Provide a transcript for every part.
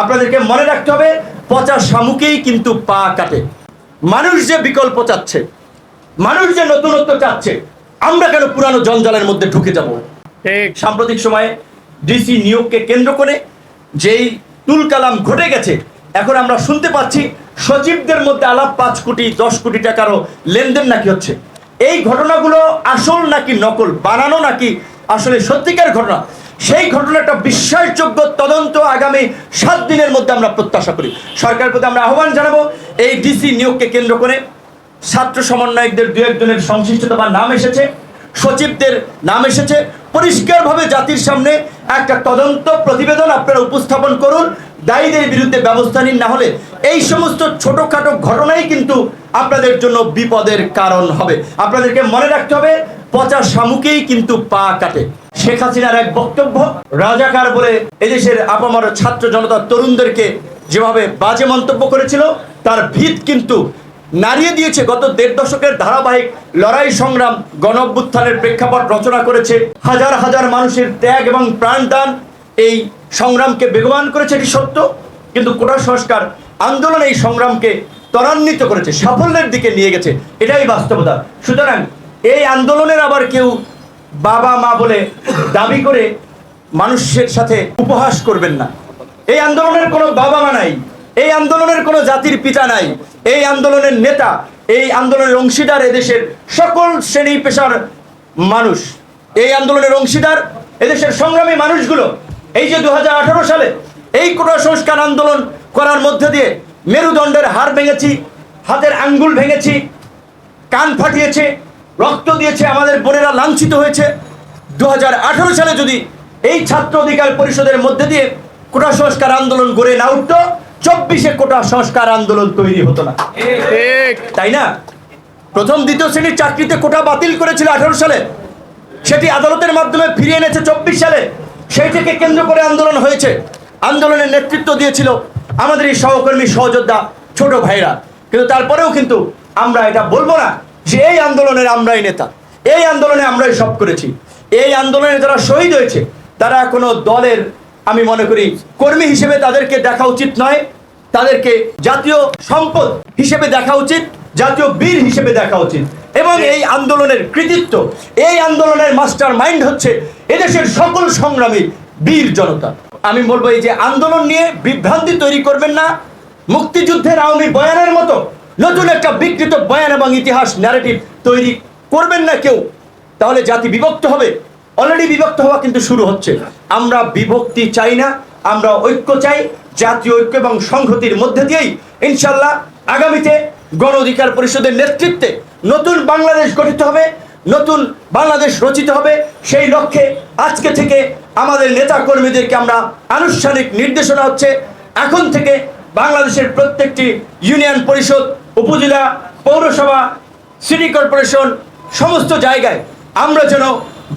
আপনাদেরকে মনে রাখতে হবে পচা শামুকেই কিন্তু পা কাটে। মানুষ যে বিকল্প চাচ্ছে মানুষ যে নতুনত্ব চাচ্ছে আমরা কেন পুরানো জঞ্জালের মধ্যে ঢুকে যাব? সাম্প্রতিক সময়ে ডিসি নিয়োগকে কেন্দ্র করে যেই তুলকালাম ঘটে গেছে এখন আমরা শুনতে পাচ্ছি সচিবদের মধ্যে আলাপ পাঁচ কোটি দশ কোটি টাকারও লেনদেন নাকি হচ্ছে। এই ঘটনাগুলো আসল নাকি নকল বানানো নাকি আসলে সত্যিকার ঘটনা? সেই ঘটনাটা বিশ্বাসযোগ্য তদন্ত আগামী সাত দিনের মধ্যে আমরা প্রত্যাশা করি। সরকারের প্রতি আমরা আহ্বান জানাব, এই ডিসি নিয়োগকে কেন্দ্র করে ছাত্র সমন্বয়কদের দু একজনের সংশ্লিষ্টতা বা নাম এসেছে, সচিবদের নাম এসেছে, পরিষ্কারভাবে জাতির সামনে একটা তদন্ত প্রতিবেদন আপনারা উপস্থাপন করুন দায়ীদের বিরুদ্ধে ব্যবস্থা নিন, না হলে এই সমস্ত ছোটখাটো ঘটনাই কিন্তু আপনাদের জন্য বিপদের কারণ হবে। আপনাদেরকে মনে রাখতে হবে, পচা শামুকেই কিন্তু পা কাটে। শেখ হাসিনার এক বক্তব্য, রাজাকার বলে এদেশের আপামর ছাত্র জনতা তরুণদেরকে যেভাবে বাজে মন্তব্য করেছিল, তার ভিত কিন্তু নাড়িয়ে দিয়েছে। গত দেড় দশকের ধারাবাহিক লড়াই সংগ্রাম গণ প্রেক্ষাপট রচনা করেছে। হাজার হাজার মানুষের ত্যাগ এবং প্রাণদান এই সংগ্রামকে বেগবান করেছে এটি সত্য, কিন্তু কোটা সংস্কার আন্দোলন এই সংগ্রামকে ত্বরান্বিত করেছে, সাফল্যের দিকে নিয়ে গেছে, এটাই বাস্তবতা। সুতরাং এই আন্দোলনের আবার কেউ বাবা, মা বলে দাবি করে মানুষের সাথে উপহাস করবেন না। এই আন্দোলনের কোনো বাবা মা নাই, এই আন্দোলনের কোনো জাতির পিতা নাই, এই আন্দোলনের নেতা, এই আন্দোলনের অংশীদার এদেশের সকল শ্রেণি পেশার মানুষ, এই আন্দোলনের অংশীদার এদেশের সংগ্রামী মানুষগুলো এই যে দু হাজার আঠারো সালে এই কোটা সংস্কার আন্দোলন করার মধ্যে দিয়ে মেরুদণ্ডের হাড় ভেঙেছি হাতের আঙ্গুল ভেঙেছি কান ফাটিয়েছে রক্ত দিয়েছে আমাদের বোনেরা লাঞ্ছিত হয়েছে। দু হাজার আঠারো সালে যদি এই ছাত্র অধিকার পরিষদের মধ্যে দিয়ে কোটা সংস্কার আন্দোলন গড়ে না উঠতো চব্বিশে কোটা সংস্কার আন্দোলন তৈরি হতো না। তাই না? প্রথম দ্বিতীয় শ্রেণির চাকরিতে কোটা বাতিল করেছিল আঠারো সালে। সেটি আদালতের মাধ্যমে ফিরিয়ে এনেছে চব্বিশ সালে। সেই থেকে কেন্দ্র করে আন্দোলন হয়েছে। আন্দোলনের নেতৃত্ব দিয়েছিল আমাদের এই সহকর্মী, সহযোদ্ধা, ছোট ভাইরা। কিন্তু তারপরেও কিন্তু আমরা এটা বলব না যে এই আন্দোলনের আমরাই নেতা। এই আন্দোলনে আমরাই সব করেছি। এই আন্দোলনে যারা শহীদ হয়েছে, তারা কোনো দলের, আমি মনে করি, কর্মী হিসেবে তাদেরকে দেখা উচিত নয়। তাদেরকে জাতীয় সম্পদ হিসেবে দেখা উচিত, জাতীয় বীর হিসেবে দেখা উচিত। এবং এই আন্দোলনের কৃতিত্ব, এই আন্দোলনের মাস্টার মাইন্ড হচ্ছে এদেশের সকল সংগ্রামী বীর জনতা। আমি বলব এই যে আন্দোলন নিয়ে বিভ্রান্তি তৈরি করবেন না। মুক্তিযুদ্ধের আওয়ামী বয়ানের মতো নতুন একটা বিকৃত বয়ান এবং ইতিহাস ন্যারেটিভ তৈরি করবেন না কেউ। তাহলে জাতি বিভক্ত হবে। অলরেডি বিভক্ত হওয়া কিন্তু শুরু হচ্ছে। আমরা বিভক্তি চাই না, আমরা ঐক্য চাই। জাতীয় ঐক্য এবং সংহতির মধ্যে দিয়েই ইনশাল্লাহ আগামীতে গণ অধিকার পরিষদের নেতৃত্বে নতুন বাংলাদেশ গঠিত হবে। নতুন বাংলাদেশ রচিত হবে। সেই লক্ষ্যে আজকে থেকে আমাদের নেতা কর্মীদেরকে আমরা আনুষ্ঠানিক নির্দেশনা হচ্ছে। এখন থেকে বাংলাদেশের প্রত্যেকটি ইউনিয়ন পরিষদ, উপজেলা, পৌরসভা, সিটি কর্পোরেশন, সমস্ত জায়গায় আমরা যেন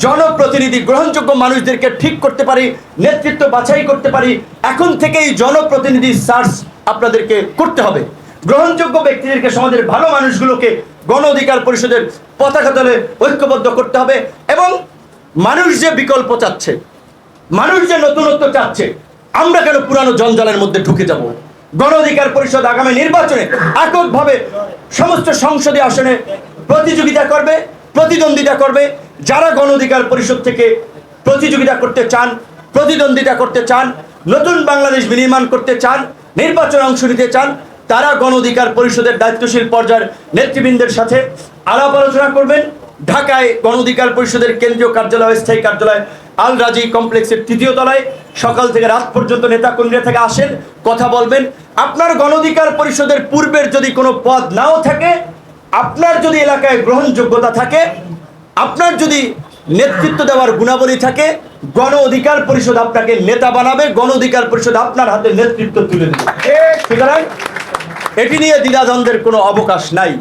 জনপ্রতিনিধি, গ্রহণযোগ্য মানুষদেরকে ঠিক করতে পারি, নেতৃত্ব বাছাই করতে পারি। এখন থেকেই জনপ্রতিনিধি সার্চ আপনাদেরকে করতে হবে। গ্রহণযোগ্য ব্যক্তিদেরকে সমাজের ভালো মানুষগুলোকে গণ অধিকার পরিষদের পতাকা দলে ঐক্যবদ্ধ করতে হবে এবং মানুষ যে বিকল্প চাচ্ছে, মানুষ যে নতুনত্ব চাচ্ছে, আমরা কেন পুরানো জঞ্জালের মধ্যে ঢুকে যাব? গণ অধিকার পরিষদ আগামী নির্বাচনে এককভাবে সমস্ত সংসদীয় আসনে প্রতিযোগিতা করবে, প্রতিদ্বন্দ্বিতা করবে। যারা গণ অধিকার পরিষদ থেকে প্রতিযোগিতা করতে চান, প্রতিদ্বন্দ্বিতা করতে চান, নতুন বাংলাদেশ বিনির্মাণ করতে চান, নির্বাচনে অংশ নিতে চান তারা গণ অধিকার পরিষদের দায়িত্বশীল পর্যায়ের নেতৃবৃন্দের সাথে আলাপ আলোচনা করবেন। ঢাকায় গণ অধিকার পরিষদের কেন্দ্রীয় কার্যালয়, স্থায়ী কার্যালয় আল রাজি কমপ্লেক্সের তৃতীয় তলায় সকাল থেকে রাত পর্যন্ত নেতা কর্মীরা থেকে আসেন, কথা বলবেন। আপনার গণ অধিকার পরিষদের পূর্বের যদি কোনো পদ নাও থাকে, আপনার যদি এলাকায় গ্রহণযোগ্যতা থাকে, আপনার যদি নেতৃত্ব দেওয়ার গুণাবলী থাকে গণ অধিকার পরিষদ আপনাকে নেতা বানাবে গণ অধিকার পরিষদ আপনার হাতে নেতৃত্ব তুলে দেবে। সুতরাং এটি নিয়ে দ্বিধাদ্বন্দ্বের কোনো অবকাশ নাই।